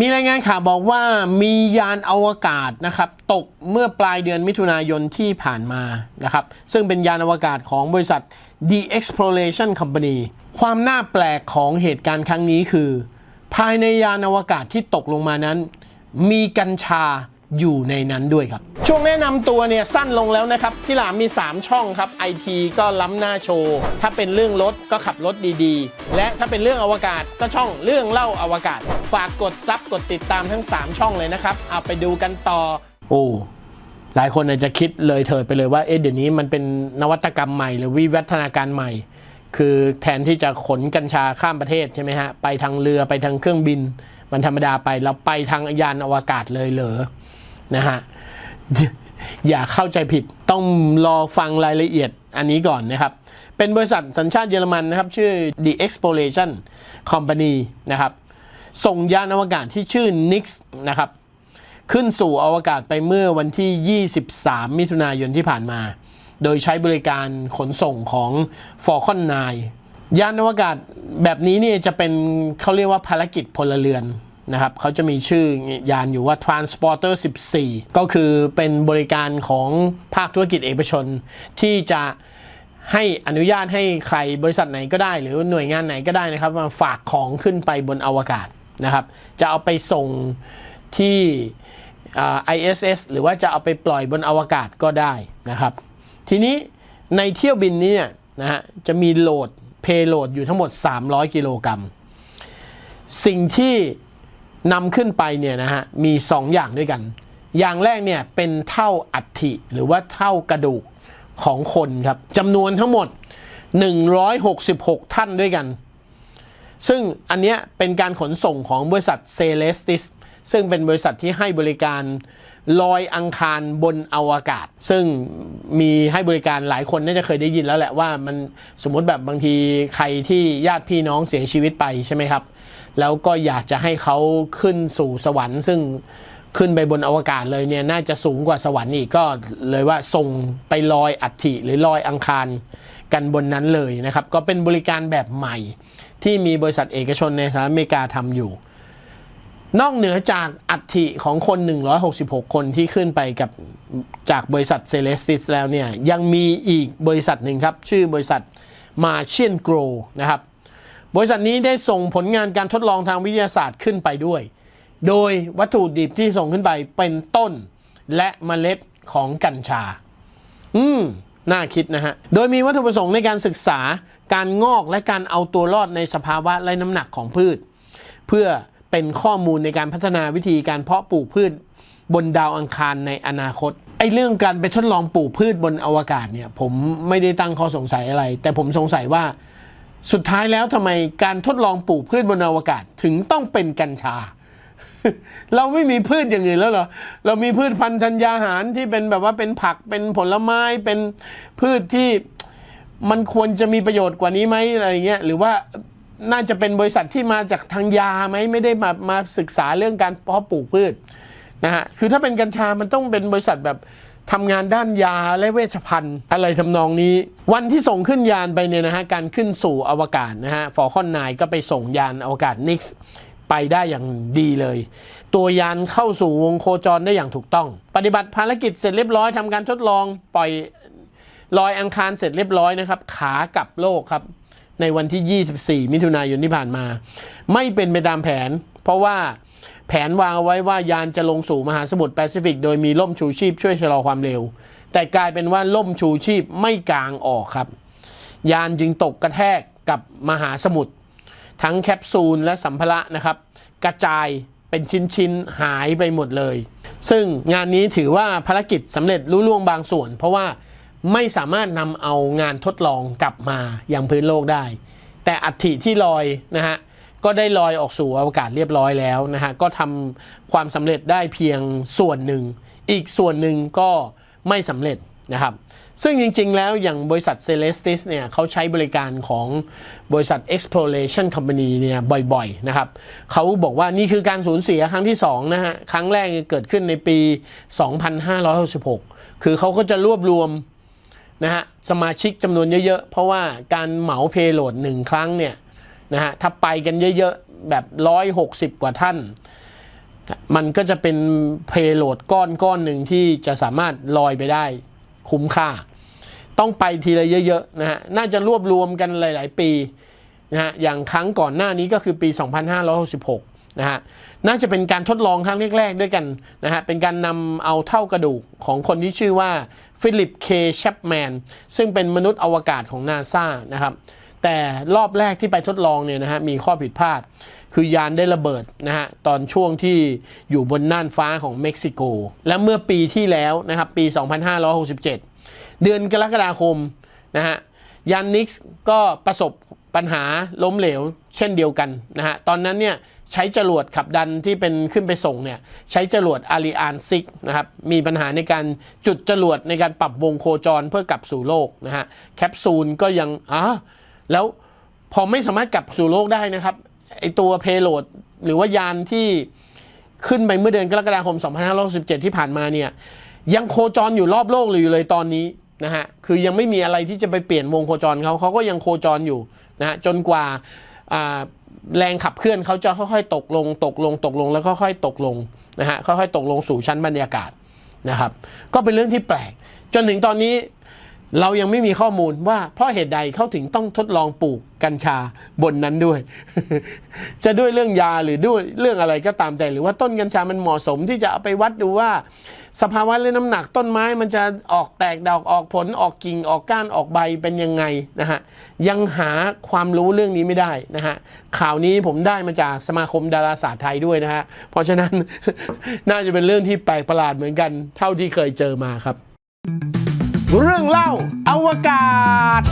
มีรายงานข่าวบอกว่ามียานอวกาศนะครับตกเมื่อปลายเดือนมิถุนายนที่ผ่านมานะครับซึ่งเป็นยานอวกาศของบริษัท The Exploration Company ความน่าแปลกของเหตุการณ์ครั้งนี้คือ ภายในยานอวกาศที่ตกลงมานั้น มีกัญชา อยู่ในนั้นด้วยครับ ช่วงแนะนำตัวเนี่ยสั้นลงแล้วนะครับ ที่หลามมี 3 ช่องครับ IT ก็ล้ำหน้าโชว์ ถ้าเป็นเรื่องรถก็ขับรถดีๆ และถ้าเป็นเรื่องอวกาศก็ช่องเรื่องเล่าอวกาศ ฝากกดซับกดติดตามทั้ง 3 ช่องเลยนะครับ เอาไปดูกันต่อ โอ้หลายคนอาจจะคิดเลยเถิดไปเลยว่าเอ๊ะเดี๋ยวนี้มันเป็นนวัตกรรมใหม่หรือวิวัฒนาการใหม่ คือแทนที่จะขนกัญชาข้ามประเทศใช่ไหมฮะไปทางเรือไปทางเครื่องบิน มันธรรมดาไปเราไปทางยานอวกาศเลยเหรอ นะฮะอย่าเข้าใจผิดต้องรอฟังรายละเอียดอันนี้ก่อนนะครับ เป็นบริษัทสัญชาติเยอรมันนะครับ ชื่อ The Exploration Company นะครับ ส่งยานอวกาศที่ชื่อ Nix นะครับ ขึ้นสู่อวกาศไปเมื่อวันที่ 23 มิถุนายนที่ผ่านมา โดยใช้บริการขนส่งของ Falcon 9 ยานอวกาศแบบนี้เนี่ยจะเป็นเขาเรียกว่าภารกิจพลเรือน นะครับเขาจะมีชื่อยานอยู่ว่า Transporter 14 ก็คือเป็นบริการของภาคธุรกิจเอกชน ที่จะให้อนุญาตให้ใครบริษัทไหนก็ได้ หรือหน่วยงานไหนก็ได้นะครับมาฝากของขึ้นไปบนอวกาศนะครับ จะเอาไปส่งที่อ่า ISS หรือว่าจะเอาไปปล่อยบนอวกาศก็ได้นะครับ ทีนี้ในเที่ยวบินนี้นะฮะจะมีโหลด payload อยู่ทั้งหมด 300 กิโลกรัมสิ่งที่ นำขึ้นไปเนี่ยนะฮะมี 2 อย่างด้วยกัน อย่างแรกเนี่ยเป็นเท่าอัฐิหรือว่าเท่ากระดูกของคนครับจำนวนทั้งหมด 166 ท่านด้วยกัน ซึ่งอันเนี้ยเป็นการขนส่งของบริษัท Celestis ซึ่งเป็นบริษัทที่ให้บริการลอยอังคารบนอวกาศ ซึ่งมีให้บริการหลายคนน่าจะเคยได้ยินแล้วแหละว่ามันสมมติแบบบางทีใครที่ญาติพี่น้องเสียชีวิตไปใช่ไหมครับ แล้วก็อยากจะให้เขาขึ้นสู่สวรรค์ ซึ่งขึ้นไปบนอวกาศเลยเนี่ยน่าจะสูงกว่าสวรรค์อีกก็เลยว่าส่งไปลอยอัฐิหรือลอยอังคารกันบนนั้นเลยนะครับ ก็เป็นบริการแบบใหม่ที่มีบริษัทเอกชนในสหรัฐอเมริกาทำอยู่ นอกเหนือจากอัฐิของคน 166 คนที่ขึ้นไปกับจากบริษัทเซเลสติสแล้วเนี่ยยังมีอีกบริษัทหนึ่งครับ ชื่อบริษัทมาเชียนโกรนะครับ บริษัทนี้ได้ส่งผลงานการทดลองทางวิทยาศาสตร์ขึ้นไปด้วย โดยวัตถุดิบที่ส่งขึ้นไปเป็นต้นและเมล็ดของกัญชา อืม น่าคิดนะฮะ โดยมีวัตถุประสงค์ในการศึกษาการงอกและการเอาตัวรอดในสภาวะไร้น้ำหนักของพืช เพื่อเป็นข้อมูลในการพัฒนาวิธีการเพาะปลูกพืชบนดาวอังคารในอนาคต ไอ้เรื่องการไปทดลองปลูกพืชบนอวกาศเนี่ย ผมไม่ได้ตั้งข้อสงสัยอะไร แต่ผมสงสัยว่า สุดท้ายแล้วทำไมการทดลองปลูกพืชบนอวกาศถึงต้องเป็นกัญชา เราไม่มีพืชอย่างอื่นแล้วเหรอ เรามีพืชพันธุ์ธัญญาหารที่เป็นแบบว่าเป็นผักเป็นผลไม้เป็นพืชที่มันควรจะมีประโยชน์กว่านี้ไหมอะไรเงี้ยหรือว่าน่าจะเป็นบริษัทที่มาจากทางยาไหมไม่ได้มามาศึกษาเรื่องการเพาะปลูกพืชนะฮะคือถ้าเป็นกัญชามันต้องเป็นบริษัทแบบ ทำงานด้านยาและเวชภัณฑ์อะไรทำนองนี้ วันที่ส่งขึ้นยานไปเนี่ยนะฮะการขึ้นสู่อวกาศนะฮะฟอร์คอนไนก็ไปส่งยานอวกาศนิกส์ไปได้อย่างดีเลย ตัวยานเข้าสู่วงโคจรได้อย่างถูกต้อง ปฏิบัติภารกิจเสร็จเรียบร้อยทำการทดลองปล่อยลอยอังคารเสร็จเรียบร้อยนะครับ ขากลับโลกครับ ในวันที่ 24 มิถุนายนที่ผ่านมา ไม่เป็นไปตามแผน เพราะว่า แผนวางเอาไว้ว่ายานจะลงสู่มหาสมุทรแปซิฟิก โดยมีล่มชูชีพช่วยชะลอความเร็ว แต่กลายเป็นว่าล่มชูชีพไม่กลางออกครับ ยานจึงตกกระแทกกับมหาสมุทรทั้งแคปซูลและสัมภาระนะครับ กระจายเป็นชิ้นๆหายไปหมดเลย ซึ่งงานนี้ถือว่าภารกิจสำเร็จลุล่วงบางส่วน เพราะว่าไม่สามารถนำเอางานทดลองกลับมาอยังพื้นโลกได้ แต่อัฐิที่ลอยนะฮะ ก็ได้ลอยออกสู่อวกาศเรียบร้อยแล้วนะฮะก็ทำความสำเร็จได้เพียงส่วนหนึ่ง อีกส่วนหนึ่งก็ไม่สำเร็จนะครับซึ่งจริงๆ แล้วอย่างบริษัท Celestis เนี่ยเขาใช้บริการของบริษัท Exploration Company เนี่ยบ่อยๆ นะครับเขาบอกว่านี่คือการสูญเสียครั้งที่2นะฮะครั้งแรกเกิดขึ้นในปี 2566 คือเขาก็จะรวบรวมนะฮะสมาชิกจำนวนเยอะๆ เพราะว่าการเหมาเพโลดหนึ่งครั้งเนี่ย นะฮะถ้าไปกันเยอะๆ แบบ160กว่าท่าน มันก็จะเป็นเพโหลดก้อนก้อนหนึ่งที่จะสามารถลอยไปได้คุ้มค่า ต้องไปทีละเยอะๆนะฮะน่าจะรวบรวมกันหลาย ๆ ปีนะฮะอย่างครั้งก่อนหน้านี้ก็คือปี 2566นะฮะน่าจะเป็นการทดลองครั้งแรก ๆ ด้วยกันนะฮะเป็นการนำเอาเท่ากระดูกของคนที่ชื่อว่าฟิลิปเคแชปแมนซึ่งเป็นมนุษย์อวกาศของนาซานะครับ แต่รอบแรกที่ไปทดลองเนี่ยนะฮะมีข้อผิดพลาด คือยานได้ระเบิดนะฮะตอนช่วงที่อยู่บนน่านฟ้าของเม็กซิโก และเมื่อปีที่แล้วนะครับปี 2567 เดือนกรกฎาคมนะฮะยานนิกส์ก็ประสบปัญหาล้มเหลวเช่นเดียวกันนะฮะตอนนั้นเนี่ยใช้จรวดขับดันที่เป็นขึ้นไปส่งเนี่ยใช้จรวดอาริอานซิกนะครับมีปัญหาในการจุดจรวดในการปรับวงโคจรเพื่อกลับสู่โลกนะฮะแคปซูลก็ยังอ่า แล้วพอไม่สามารถกลับสู่โลกได้นะครับไอตัวเพโลดหรือว่ายานที่ขึ้นไปเมื่อเดือนกรกฎาคม 2567ที่ผ่านมาเนี่ยยังโคจรอยู่รอบโลกอยู่เลยตอนนี้นะฮะคือยังไม่มีอะไรที่จะไปเปลี่ยนวงโคจรเขาเขาก็ยังโคจรอยู่นะฮะจนกว่าแรงขับเคลื่อนเขาจะค่อยๆ ตกลง ตกลง ตกลงแล้วค่อยๆตกลงนะฮะค่อยๆตกลงสู่ชั้นบรรยากาศนะครับ ก็เป็นเรื่องที่แปลก จนถึงตอนนี้ เรายังไม่มีข้อมูลว่าเพราะเหตุใดเขาถึงต้องทดลองปลูกกัญชาบนนั้นด้วย จะด้วยเรื่องยาหรือด้วยเรื่องอะไรก็ตามใจหรือว่าต้นกัญชามันเหมาะสมที่จะเอาไปวัดดูว่า สภาวะและน้ำหนักต้นไม้มันจะออกแตกดอกออกผลออกกิ่งออกก้านออกใบเป็นยังไงนะฮะยังหาความรู้เรื่องนี้ไม่ได้นะฮะข่าวนี้ผมได้มาจากสมาคมดาราศาสตร์ไทยด้วยนะฮะเพราะฉะนั้นน่าจะเป็นเรื่องที่แปลกประหลาดเหมือนกัน เท่าที่เคยเจอมาครับ เรื่องเล่าอวกาศ